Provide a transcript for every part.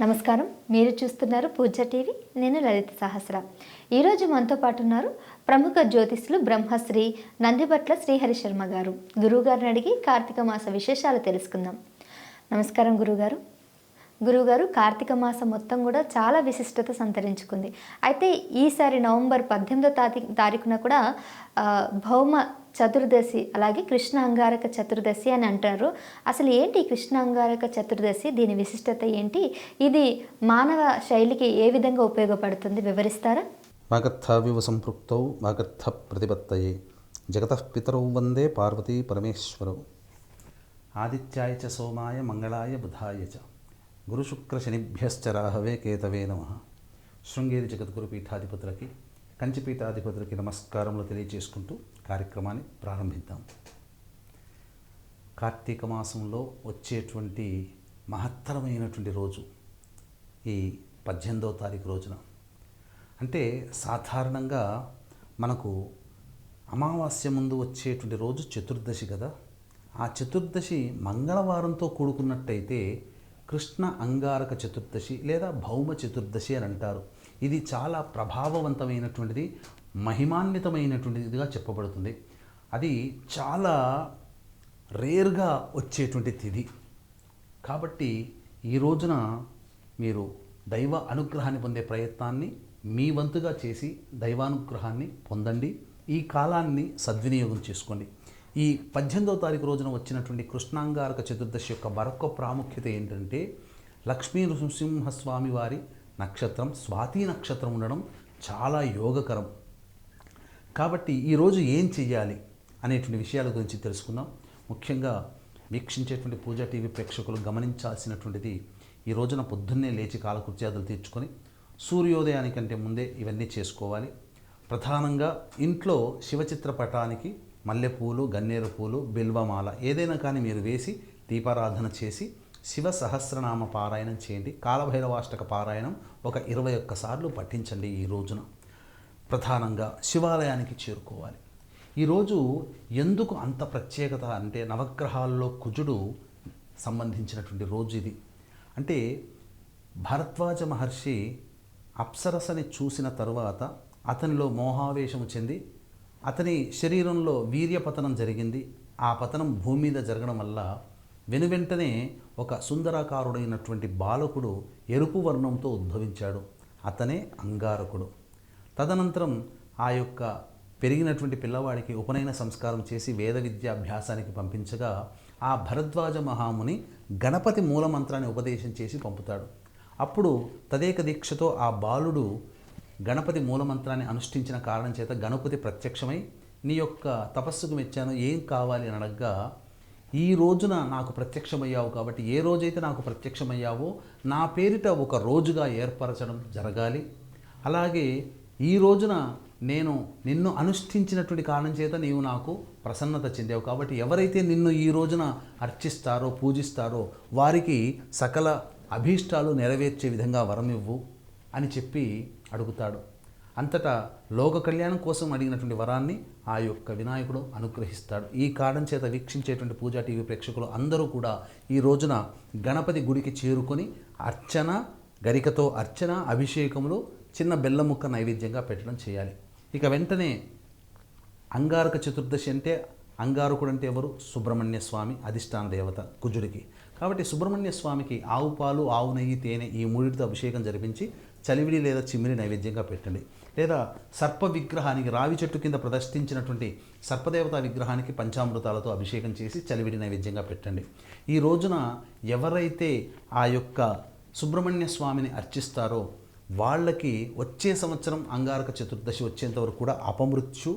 నమస్కారం. మీరు చూస్తున్నారు పూజ టీవీ. నేను లలిత సహస్ర. ఈరోజు మనతో పాటు ఉన్నారు ప్రముఖ జ్యోతిష్లు బ్రహ్మశ్రీ నందిబట్ల శ్రీహరి శర్మ గారు. గురువుగారిని అడిగి కార్తీక మాస విశేషాలు తెలుసుకుందాం. నమస్కారం గురుగారు గురువుగారు కార్తీక మాసం మొత్తం కూడా చాలా విశిష్టత సంతరించుకుంది. అయితే ఈసారి నవంబర్ పద్దెనిమిదో తారీ తారీఖున కూడా భౌమ చతుర్దశి అలాగే కృష్ణ అంగారక చతుర్దశి అని అంటారు. అసలు ఏంటి ఈ కృష్ణ అంగారక చతుర్దశి? దీని విశిష్టత ఏంటి? ఇది మానవ శైలికి ఏ విధంగా ఉపయోగపడుతుంది? వివరిస్తారా? వాగర్థావివ సంపృక్తౌ వాగర్థ ప్రతిపత్తయే. జగతః పితరౌ వందే పార్వతీ పరమేశ్వరౌ. ఆదిత్యాయ చ సోమాయ మంగళాయ బుధాయ చ. గురుశుక్రశనిభ్యశ్చ రాహవే కేతవే నమ. శృంగేరి జగద్గురు పీఠాధిపతులకి కంచిపీఠాధిపతులకి నమస్కారములు తెలియజేసుకుంటూ కార్యక్రమాన్ని ప్రారంభిద్దాం. కార్తీక మాసంలో వచ్చేటువంటి మహత్తరమైనటువంటి రోజు ఈ పద్దెనిమిదవ తారీఖు రోజున. అంటే సాధారణంగా మనకు అమావాస్య ముందు వచ్చేటువంటి రోజు చతుర్దశి కదా. ఆ చతుర్దశి మంగళవారంతో కూడుకున్నట్టయితే కృష్ణ అంగారక చతుర్దశి లేదా భౌమ చతుర్దశి అని అంటారు. ఇది చాలా ప్రభావవంతమైనటువంటిది మహిమాన్వితమైనటువంటిదిగా చెప్పబడుతుంది. అది చాలా రేర్గా వచ్చేటువంటి తిథి. కాబట్టి ఈ రోజున మీరు దైవ అనుగ్రహాన్ని పొందే ప్రయత్నాన్ని మీ వంతుగా చేసి దైవానుగ్రహాన్ని పొందండి. ఈ కాలాన్ని సద్వినియోగం చేసుకోండి. ఈ పద్దెనిమిదవ తారీఖు రోజున వచ్చినటువంటి కృష్ణాంగారక చతుర్దశి యొక్క మరొక ప్రాముఖ్యత ఏంటంటే లక్ష్మీ నృసింహస్వామి వారి నక్షత్రం స్వాతి నక్షత్రం ఉండడం చాలా యోగకరం. కాబట్టి ఈరోజు ఏం చెయ్యాలి అనేటువంటి విషయాల గురించి తెలుసుకుందాం. ముఖ్యంగా వీక్షించేటువంటి పూజా టీవీ ప్రేక్షకులు గమనించాల్సినటువంటిది ఈ రోజున పొద్దున్నే లేచి కాలకృత్యాదులు తీర్చుకొని సూర్యోదయానికంటే ముందే ఇవన్నీ చేసుకోవాలి. ప్రధానంగా ఇంట్లో శివచిత్ర పటానికి మల్లెపూలు గన్నేరు పూలు బిల్వమాల ఏదైనా కానీ మీరు వేసి దీపారాధన చేసి శివ సహస్రనామ పారాయణం చేయండి. కాలభైరవాష్టక పారాయణం ఒక ఇరవై ఒక్కసార్లు పఠించండి ఈ రోజున. ప్రధానంగా శివాలయానికి చేరుకోవాలి. ఈరోజు ఎందుకు అంత ప్రత్యేకత అంటే నవగ్రహాల్లో కుజుడు సంబంధించినటువంటి రోజు ఇది. అంటే భరద్వాజ మహర్షి అప్సరసని చూసిన తరువాత అతనిలో మోహావేశము చెంది అతని శరీరంలో వీర్యపతనం జరిగింది. ఆ పతనం భూమి మీద జరగడం వల్ల వెనువెంటనే ఒక సుందరాకారుడైనటువంటి బాలకుడు ఎరుపు వర్ణంతో ఉద్భవించాడు. అతనే అంగారకుడు. తదనంతరం ఆ యొక్క పెరిగినటువంటి పిల్లవాడికి ఉపనయన సంస్కారం చేసి వేద విద్యాభ్యాసానికి పంపించగా ఆ భరద్వాజ మహాముని గణపతి మూలమంత్రాన్ని ఉపదేశం చేసి పంపుతాడు. అప్పుడు తదేక దీక్షతో ఆ బాలుడు గణపతి మూలమంత్రాన్ని అనుష్ఠించిన కారణం చేత గణపతి ప్రత్యక్షమై నీ యొక్క తపస్సుకు మెచ్చాను ఏం కావాలి? అని అడగ్గా ఈ రోజున నాకు ప్రత్యక్షమయ్యావు కాబట్టి ఏ రోజైతే నాకు ప్రత్యక్షమయ్యావో నా పేరిట ఒక రోజుగా ఏర్పరచడం జరగాలి. అలాగే ఈ రోజున నేను నిన్ను అనుష్ఠించినటువంటి కారణం చేత నీవు నాకు ప్రసన్నత చెందావు. కాబట్టి ఎవరైతే నిన్ను ఈ రోజున అర్చిస్తారో పూజిస్తారో వారికి సకల అభీష్టాలు నెరవేర్చే విధంగా వరం ఇవ్వు అని చెప్పి అడుగుతాడు. అంతటా లోక కళ్యాణం కోసం అడిగినటువంటి వరాన్ని ఆ యొక్క వినాయకుడు అనుగ్రహిస్తాడు. ఈ కారణం చేత వీక్షించేటువంటి పూజా టీవీ ప్రేక్షకులు అందరూ కూడా ఈ రోజున గణపతి గుడికి చేరుకొని అర్చన గరికతో అర్చన అభిషేకములు చిన్న బెల్లం ముక్క నైవేద్యంగా పెట్టడం చేయాలి. ఇక వెంటనే అంగారక చతుర్దశి అంటే అంగారకుడు అంటే ఎవరు? సుబ్రహ్మణ్య స్వామి అధిష్టాన దేవత కుజుడికి. కాబట్టి సుబ్రహ్మణ్య స్వామికి ఆవు పాలు ఆవు నెయ్యి తేనె ఈ మూడిటితో అభిషేకం జరిపించి చలివిడి లేదా చిమ్మిడి నైవేద్యంగా పెట్టండి. లేదా సర్ప విగ్రహానికి రావి చెట్టు కింద ప్రదర్శించినటువంటి సర్పదేవత విగ్రహానికి పంచామృతాలతో అభిషేకం చేసి చలివిడి నైవేద్యంగా పెట్టండి. ఈ రోజున ఎవరైతే ఆ యొక్క సుబ్రహ్మణ్య స్వామిని అర్చిస్తారో వాళ్ళకి వచ్చే సంవత్సరం అంగారక చతుర్దశి వచ్చేంత వరకు కూడా అపమృత్యు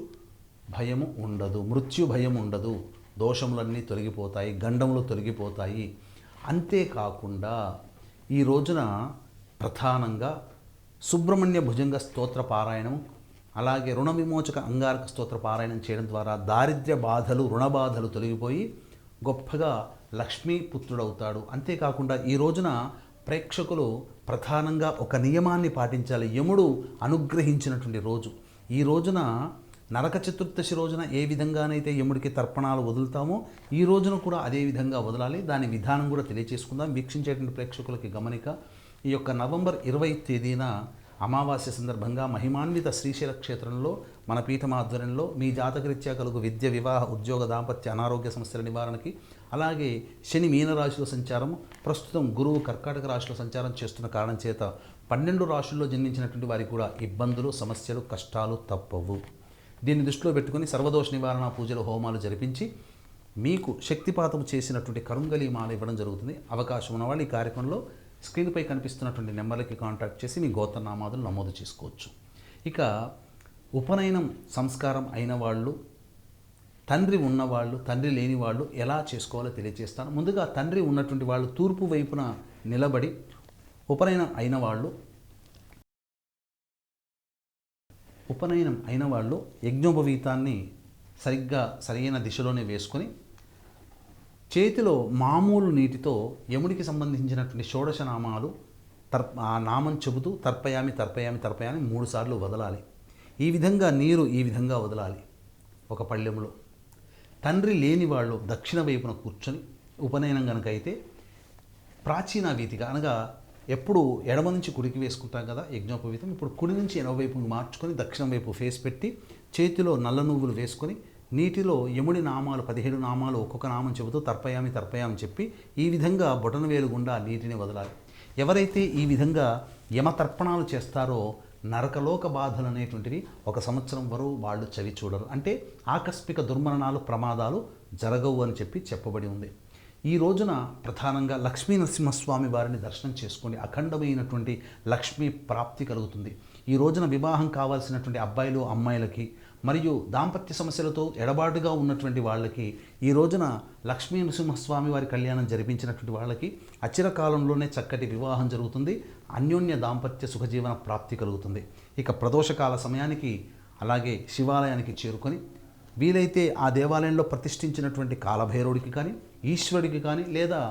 భయము ఉండదు. మృత్యు భయం ఉండదు. దోషములన్నీ తొలగిపోతాయి గండములు తొలగిపోతాయి. అంతేకాకుండా ఈ రోజున ప్రధానంగా సుబ్రహ్మణ్య భుజంగ స్తోత్ర పారాయణం అలాగే రుణ విమోచక అంగారక స్తోత్ర పారాయణం చేయడం ద్వారా దారిద్ర్య బాధలు రుణ బాధలు తొలగిపోయి గొప్పగా లక్ష్మీపుత్రుడవుతాడు. అంతేకాకుండా ఈ రోజున ప్రేక్షకులు ప్రధానంగా ఒక నియమాన్ని పాటించాలి. యముడు అనుగ్రహించినటువంటి రోజు. ఈ రోజున నరక చతుర్దశి రోజున ఏ విధంగానైతే యముడికి తర్పణాలు వదులుతామో ఈ రోజున కూడా అదే విధంగా వదలాలి. దాని విధానం కూడా తెలియచేసుకుందాం. వీక్షించేటువంటి ప్రేక్షకులకి గమనిక ఈ యొక్క నవంబర్ ఇరవై తేదీన అమావాస్య సందర్భంగా మహిమాన్విత శ్రీశైల క్షేత్రంలో మన పీఠం ఆధ్వర్యంలో మీ జాతకరీత్యా కలుగు విద్య వివాహ ఉద్యోగ దాంపత్య అనారోగ్య సమస్యల నివారణకి అలాగే శని మీనరాశిలో సంచారం ప్రస్తుతం గురువు కర్కాటక రాశిలో సంచారం చేస్తున్న కారణం చేత పన్నెండు రాశుల్లో జన్మించినటువంటి వారికి కూడా ఇబ్బందులు సమస్యలు కష్టాలు తప్పవు. దీన్ని దృష్టిలో పెట్టుకుని సర్వదోష నివారణ పూజలు హోమాలు జరిపించి మీకు శక్తిపాతం చేసినటువంటి కరుంగలి మాల ఇవ్వడం జరుగుతుంది. అవకాశం ఉన్నవాళ్ళు ఈ కార్యక్రమంలో స్క్రీన్పై కనిపిస్తున్నటువంటి నెంబర్లకి కాంటాక్ట్ చేసి మీ గోత్రనామాదులు నమోదు చేసుకోవచ్చు. ఇక ఉపనయనం సంస్కారం అయిన వాళ్ళు తండ్రి ఉన్నవాళ్ళు తండ్రి లేని వాళ్ళు ఎలా చేసుకోవాలో తెలియజేస్తాను. ముందుగా తండ్రి ఉన్నటువంటి వాళ్ళు తూర్పు వైపున నిలబడి ఉపనయనం అయిన వాళ్ళు ఉపనయనం అయిన వాళ్ళు యజ్ఞోపవీతాన్ని సరిగ్గా సరైన దిశలోనే వేసుకొని చేతిలో మామూలు నీటితో యముడికి సంబంధించినటువంటి షోడశ నామాలు తర్ ఆ నామం చెబుతూ తర్పయామి తర్పయామి తర్పయామి మూడుసార్లు వదలాలి. ఈ విధంగా నీరు ఈ విధంగా వదలాలి ఒక పళ్ళెంలో తండ్రి లేని వాళ్ళు దక్షిణ వైపున కూర్చొని ఉపనయనం కనుక అయితే ప్రాచీన వీధిగా అనగా ఎప్పుడు ఎడమ నుంచి కుడికి వేసుకుంటాం కదా యజ్ఞోపవీతం. ఇప్పుడు కుడి నుంచి ఎడమ మార్చుకొని దక్షిణం వైపు ఫేస్ పెట్టి చేతిలో నల్ల నువ్వులు వేసుకొని నీటిలో యముడి నామాలు పదిహేడు నామాలు ఒక్కొక్క నామం చెబుతూ తర్పయామి తర్పయామి చెప్పి ఈ విధంగా బొటన వేలు గుండా నీటిని వదలాలి. ఎవరైతే ఈ విధంగా యమతర్పణాలు చేస్తారో నరకలోక బాధలు అనేటువంటివి ఒక సంవత్సరం వరకు వాళ్ళు చవి చూడరు. అంటే ఆకస్మిక దుర్మరణాలు ప్రమాదాలు జరగవు అని చెప్పి చెప్పబడి ఉంది. ఈ రోజున ప్రధానంగా లక్ష్మీ నరసింహస్వామి వారిని దర్శనం చేసుకోండి. అఖండమైనటువంటి లక్ష్మీ ప్రాప్తి కలుగుతుంది. ఈ రోజున వివాహం కావాల్సినటువంటి అబ్బాయిలు అమ్మాయిలకి మరియు దాంపత్య సమస్యలతో ఎడబాటుగా ఉన్నటువంటి వాళ్ళకి ఈ రోజున లక్ష్మీ నృసింహస్వామి వారి కళ్యాణం జరిపించినటువంటి వాళ్ళకి అచిర కాలంలోనే చక్కటి వివాహం జరుగుతుంది. అన్యోన్య దాంపత్య సుఖజీవన ప్రాప్తి కలుగుతుంది. ఇక ప్రదోషకాల సమయానికి అలాగే శివాలయానికి చేరుకొని వీలైతే ఆ దేవాలయంలో ప్రతిష్ఠించినటువంటి కాలభైరవుడికి కానీ ఈశ్వరుడికి కానీ లేదా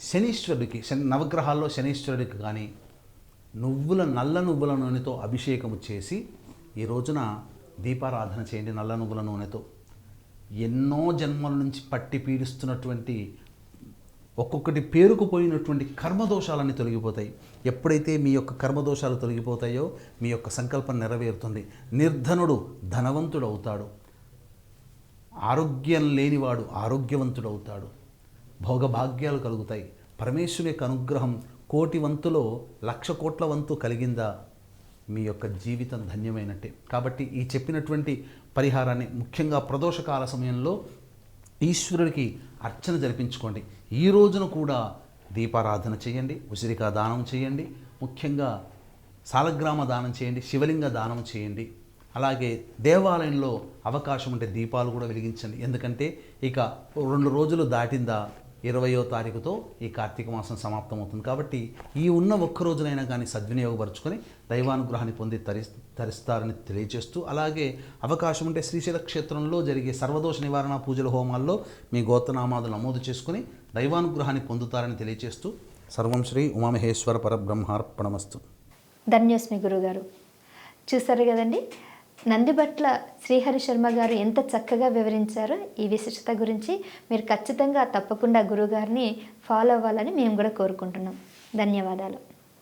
శనీశ్వరుడికి శని నవగ్రహాల్లో శనీశ్వరుడికి కానీ నువ్వుల నల్ల నువ్వుల నూనెతో అభిషేకము చేసి ఈ రోజున దీపారాధన చేయండి నల్ల నువ్వుల నూనెతో. ఎన్నో జన్మల నుంచి పట్టి పీడిస్తున్నటువంటి ఒక్కొక్కటి పేరుకుపోయినటువంటి కర్మదోషాలన్నీ తొలగిపోతాయి. ఎప్పుడైతే మీ యొక్క కర్మదోషాలు తొలగిపోతాయో మీ యొక్క సంకల్పం నెరవేరుతుంది. నిర్ధనుడు ధనవంతుడు అవుతాడు. ఆరోగ్యం లేనివాడు ఆరోగ్యవంతుడు అవుతాడు. భోగభాగ్యాలు కలుగుతాయి. పరమేశ్వరి యొక్క అనుగ్రహం కోటి వంతులో లక్ష కోట్ల వంతు కలిగిందా? మీ యొక్క జీవితం ధన్యమైనట్టే. కాబట్టి ఈ చెప్పినటువంటి పరిహారాన్ని ముఖ్యంగా ప్రదోషకాల సమయంలో ఈశ్వరుడికి అర్చన జరిపించుకోండి. ఈ రోజున కూడా దీపారాధన చేయండి ఉసిరికా దానం చేయండి ముఖ్యంగా సాలగ్రామ దానం చేయండి శివలింగ దానం చేయండి. అలాగే దేవాలయంలో అవకాశం ఉంటే దీపాలు కూడా వెలిగించండి. ఎందుకంటే ఇక రెండు రోజులు దాటిందా ఇరవయో తారీఖుతో ఈ కార్తీక మాసం సమాప్తమవుతుంది. కాబట్టి ఈ ఉన్న ఒక్క రోజునైనా కానీ సద్వినియోగపరుచుకొని దైవానుగ్రహాన్ని పొంది తరి తరిస్తారని తెలియజేస్తూ అలాగే అవకాశం ఉంటే శ్రీశైల క్షేత్రంలో జరిగే సర్వదోష నివారణ పూజల హోమాల్లో మీ గోత్రనామాలు నమోదు చేసుకుని దైవానుగ్రహాన్ని పొందుతారని తెలియజేస్తూ సర్వం శ్రీ ఉమామహేశ్వర పరబ్రహ్మార్పణమస్తు. ధన్యోస్మి గురుగారు. చూసారు కదండి? నందిబట్ల శ్రీహరి శర్మ గారు ఎంత చక్కగా వివరించారో ఈ విశిష్టత గురించి మీరు ఖచ్చితంగా తప్పకుండా గురుగారిని ఫాలో అవ్వాలని మేము కూడా కోరుకుంటున్నాం. ధన్యవాదాలు.